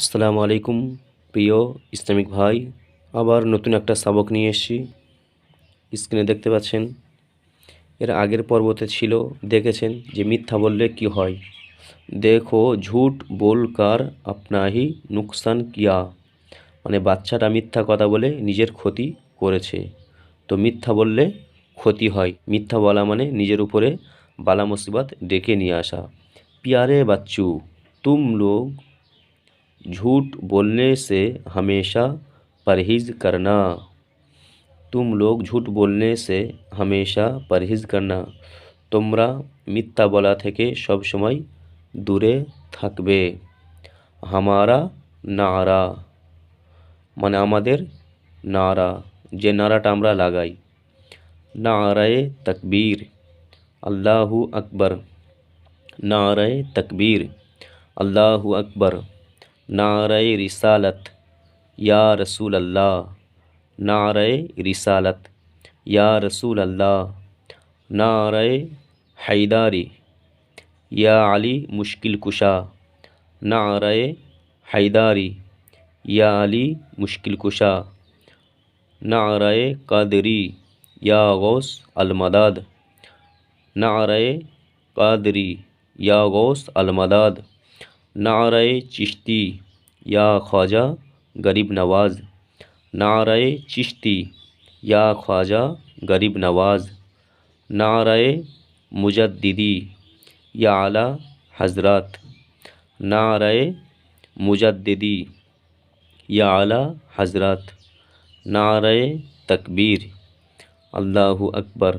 আসসালামু আলাইকুম, প্রিয় ইসলামিক ভাই। আবার নতুন একটা সাবক নিয়ে এসেছি। স্ক্রিনে দেখতে পাচ্ছেন, এর আগের পর্বতে ছিল, দেখেছেন যে মিথ্যা বললে কি হয়? দেখো, ঝুট বোলকার আপনাহি, নুকসান, কিয়া। মানে বাচ্চাটা মিথ্যা কথা বলে নিজের ক্ষতি করেছে। তো মিথ্যা বললে ক্ষতি হয়। মিথ্যা বলা মানে নিজের উপরে বালা মুসিবত ডেকে নিয়ে আসা। পিয়ারে বাচ্চু, তুম লোক جھوٹ بولنے سے ہمیشہ پرہیز کرنا۔ تم لوگ جھوٹ بولنے سے ہمیشہ پرہیز کرنا۔ تمرا متا بولا تھے کہ سب سمے دورے تھک بے ہمارا نعرہ۔ منامدر نارا جے نارا ٹامرا لگائی نعرۂ تکبیر۔ اللہ اکبر۔ نعرۂ تکبیر۔ اللہ اکبر۔ نعرہ رسالت، یا رسول اللہ، نعرہ رسالت، یا رسول اللہ، نعرہ حیداری، یا علی مشکل کشا، نعرہ حیداری، یا علی مشکل کشا، نعرہ قادری، یا غوث المداد، نعرہ قادری، یا غوث المداد، نعرہ چشتی یا خواجہ غریب نواز۔ نعرہ چشتی۔ یا خواجہ غریب نواز۔ نعرہ مجددی۔ یا اعلیٰ حضرات۔ نعرہ مجددی۔ یا اعلیٰ حضرات۔ نعرہ تکبیر۔ اللہ اکبر۔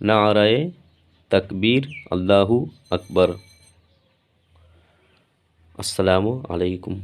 نعرہ تکبیر۔ اللہ اکبر۔ আসসালামু আলাইকুম।